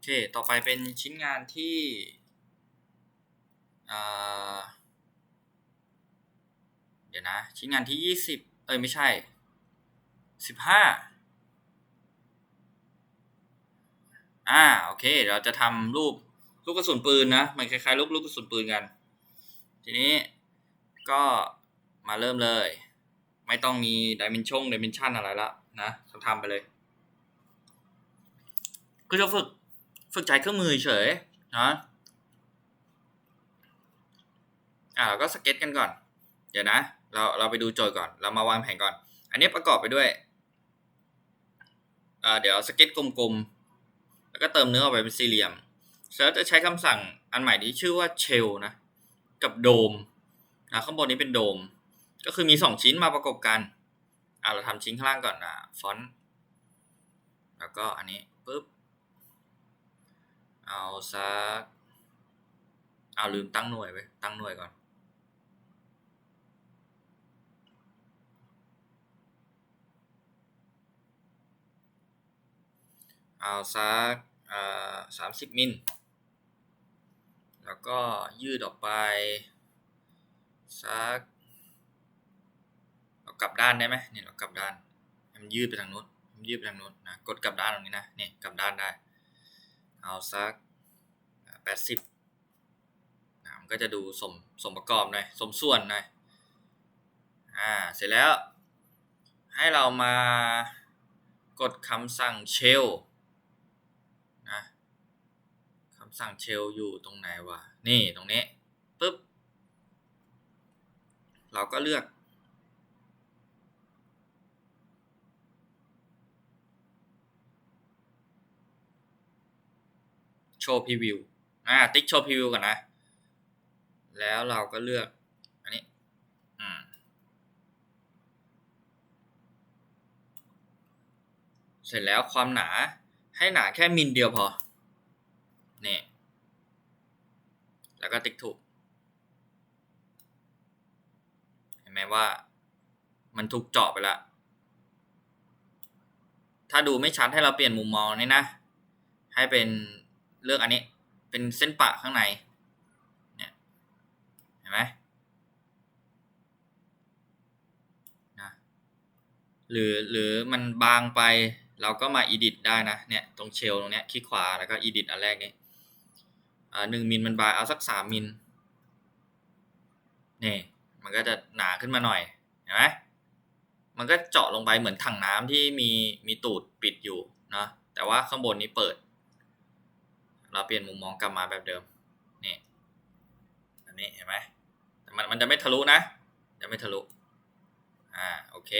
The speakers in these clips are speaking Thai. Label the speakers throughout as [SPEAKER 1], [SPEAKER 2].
[SPEAKER 1] อเค ต่อไปเป็นชิ้นงานที่เดี๋ยวนะ ชิ้นงานที่ยี่สิบเอ้ยไม่ใช่สิบห้าอ่าโอเค เราจะทำรูปลูกกระสุนปืนนะ มันคล้ายๆลูกลูกกระสุนปืนกัน ทีนี้ก็มาเริ่มเลย ไม่ต้องมีดิเมนชั่นดิเมนชันอะไรละนะทำไปเลย ก็จะฝึก ฝึกใช้เครื่องมือเฉยนะอ่าเราก็สเก็ตกันก่อน เดี๋ยวนะ เราเราไปดูโจทย์ก่อน เรามาวางแผนก่อน อันนี้ประกอบไปด้วยอ่าเดี๋ยวสเก็ตกลมๆ แล้วก็เติมเนื้อออกไปเป็นสี่เหลี่ยมเซิร์ชจะใช้คำสั่งอันใหม่ที่ชื่อว่าเชลนะ กับโดมนะข้างบนนี้เป็นโดม ก็คือมีสองชิ้นมาประกบกันอ่าเราทำชิ้นข้างล่างก่อนอะฟอนต์แล้วก็อันนี้ปุ๊บ เอาสักเอาลืมตั้งหน่วยไปตั้งหน่วยก่อน เอาสักสามสิบมิล แล้วก็ยืดออกไปสักเรากลับด้านได้ไหมเนี่ยเรากลับด้านมันยืดไปทางนู้นมันยืดไปทางนู้นนะกดกลับด้านตรงนี้นะเนี่ยกลับด้านได้ เอาสักแปดสิบมันก็จะดูสมสมประกอบหน่อยสมส่วนหน่อยอ่าเสร็จแล้วให้เรามากดคำสั่ง shell นะคำสั่ง shell อยู่ตรงไหนวะนี่ตรงนี้ปุ๊บเราก็เลือก โชว์พรีวิวอ่าติ๊กโชว์พรีวิวก่อนนะ แล้วเราก็เลือกอันนี้อืมเสร็จแล้วความหนาให้หนาแค่มิลเดียวพอนี่แล้วก็ติ๊กถูก เห็นไหมว่า มันถูกเจาะไปล้วถ้าดูไม่ชัดให้เราเปลี่ยนมุมมองนี่นะ ให้เป็น เลือกอันนี้ เป็นเส้นปะข้างในเนี่ยเห็นไหมนะหรือหรือมันบางไปเราก็มา edit ได้นะเนี่ยตรงเชลตรงเนี้ยคลิกขวาแล้วก็ edit อันแรกนี้อ่าหนึ่งมิลมันบางเอาสักสามมิลนี่มันก็จะหนาขึ้นมาหน่อยเห็นไหมมันก็เจาะลงไปเหมือนถังน้ำที่มีมีตูดปิดอยู่นะแต่ว่าข้างบนนี้เปิด เราเปลี่ยนมุมมองกลับมาแบบเดิมนี่อันนี้เห็นไหมแต่มันมันจะไม่ทะลุนะ จะไม่ทะลุอ่าโอเค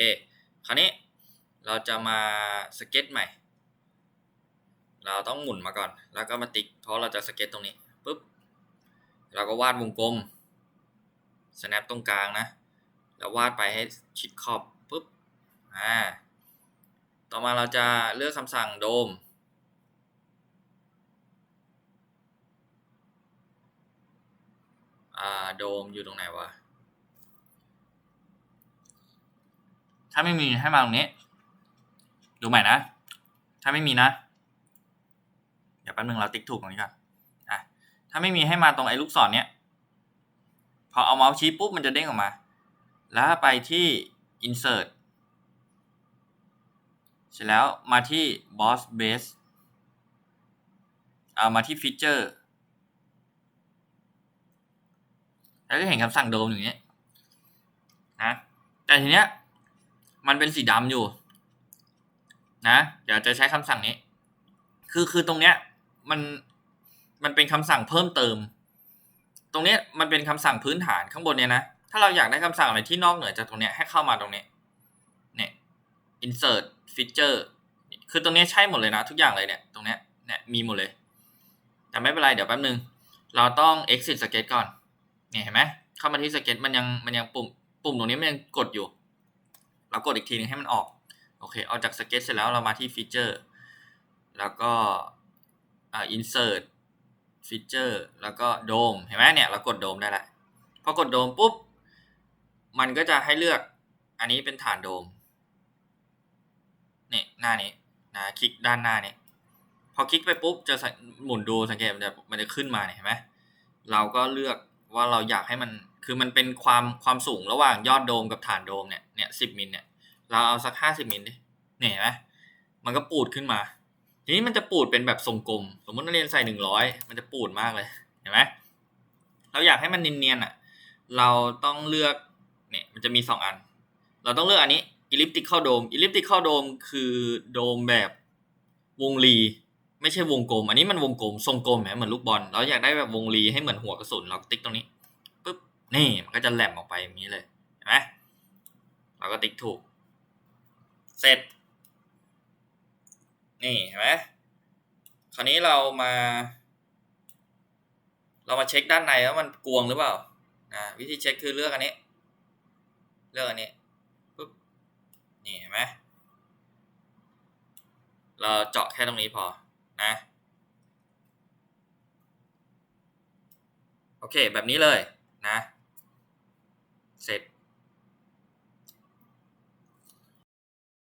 [SPEAKER 1] คราวนี้เราจะมาสเก็ตใหม่ เราต้องหมุนมาก่อน แล้วก็มาติ๊กเพราะเราจะสเก็ตตรงนี้ปุ๊บเราก็วาดวงกลม snap ตรงกลางนะ แล้ววาดไปให้ชิดขอบปุ๊บอ่าต่อมาเราจะเลือกคำสั่งโดม อ่าโดมอยู่ตรงไหนวะ ถ้าไม่มีให้มาตรงนี้ ดูใหม่นะ ถ้าไม่มีนะ เดี๋ยวแป๊บนึงเราติ๊กถูกตรงนี้ก่อนอะถ้าไม่มีให้มาตรงไอ้ลูกศรเนี้ย พอเอาเมาส์ชี้ปุ๊บมันจะเด้งออกมา แล้วไปที่ insert เสร็จแล้วมาที่ boss base เอามาที่ feature แล้วจะเห็นคำสั่งโดมอย่างนี้นะแต่ทีเนี้ยมันเป็นสีดำอยู่ นะ เดี๋ยวจะใช้คำสั่งนี้ คือคือตรงเนี้ยมันมันเป็นคำสั่งเพิ่มเติม ตรงเนี้ยมันเป็นคำสั่งพื้นฐานข้างบนเนี้ยนะ ถ้าเราอยากได้คำสั่งอะไรที่นอกเหนือจากตรงเนี้ยให้เข้ามาตรงนี้เนี่ย insert feature คือตรงนี้ใช่หมดเลยนะ ทุกอย่างเลยเนี่ย ตรงเนี้ยเนี่ยมีหมดเลย แต่ไม่เป็นไร เดี๋ยวแป๊บนึง เราต้อง exit sketch ก่อน เนี่ยเห็นไหมเข้ามาที่ sketch มันยังมันยังปุ่มปุ่มตรงนี้มันยังกดอยู่ เรากดอีกทีนึงให้มันออกโอเคออกจาก sketch เสร็จแล้วเรามาที่ feature แล้วก็อ่า insert feature แล้วก็ dome เห็นไหมเนี่ยเรากด dome ได้ละพอกด dome ปุ๊บมันก็จะให้เลือกอันนี้เป็นฐานโดมนี่หน้านี้นะคลิกด้านหน้านี้พอคลิกไปปุ๊บจะหมุนดูสังเกตมันจะมันจะขึ้นมาเนี่ยเห็นไหมเราก็เลือก ว่าเราอยากให้มันคือมันเป็นความความสูงระหว่างยอดโดมกับฐานโดมเนี่ยเนี่ยสิบมิลเนี่ยเราเอาสักห้าสิบมิลดิเนี่ยเห็นไหมมันก็ปูดขึ้นมา ทีนี้มันจะปูดเป็นแบบทรงกลม สมมตินักเรียนใส่หนึ่งร้อยมันจะปูดมากเลยเห็นไหมเราอยากให้มันเนียนๆอะเราต้องเลือกเนี่ยมันจะมีสองอัน เราต้องเลือกอันนี้ elliptical dome elliptical dome คือโดมแบบวงรี ไม่ใช่วงกลม อันนี้มันวงกลมทรงกลมแหมเหมือนลูกบอลเราอยากได้แบบวงรีให้เหมือนหัวกระสุนเราติ๊กตรงนี้ปุ๊บนี่มันก็จะแหลมออกไปอย่างนี้เลยเห็นไหมเราก็ติ๊กถูก เสร็จ นี่เห็นไหมคราวนี้เรามา เรามาเช็คด้านในว่ามันกวงหรือเปล่านะวิธีเช็คคือเลือกอันนี้ เลือกอันนี้ปุ๊บนี่เห็นไหมเราเจาะแค่ตรงนี้พอ นะโอเค แบบนี้เลยนะ